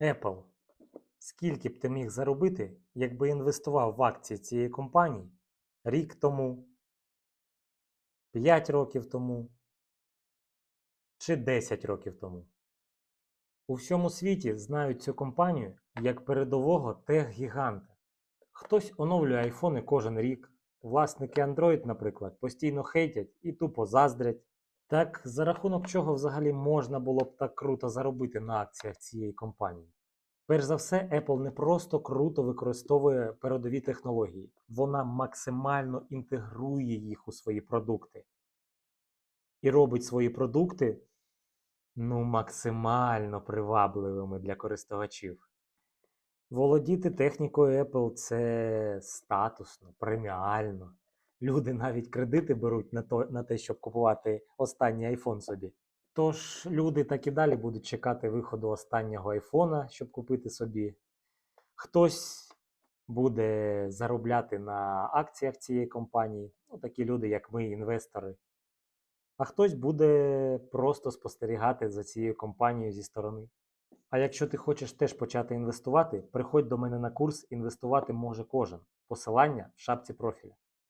Apple. Скільки б ти міг заробити, якби інвестував в акції цієї компанії рік тому, 5 років тому чи 10 років тому? У всьому світі знають цю компанію як передового тех-гіганта. Хтось оновлює айфони кожен рік. Власники Android, наприклад, постійно хейтять і тупо заздрять. Так за рахунок чого взагалі можна було б так круто заробити на акціях цієї компанії? Перш за все, Apple не просто круто використовує передові технології, вона максимально інтегрує їх у свої продукти. І робить свої продукти ну, максимально привабливими для користувачів. Володіти технікою Apple це статусно, преміально. Люди навіть кредити беруть на, то, на те, щоб купувати останній iPhone собі. Тож люди так і далі будуть чекати виходу останнього айфона, щоб купити собі. Хтось буде заробляти на акціях цієї компанії, ну, такі люди, як ми, інвестори. А хтось буде просто спостерігати за цією компанією зі сторони. А якщо ти хочеш теж почати інвестувати, приходь до мене на курс Інвестувати може кожен. Посилання в шапці профіля.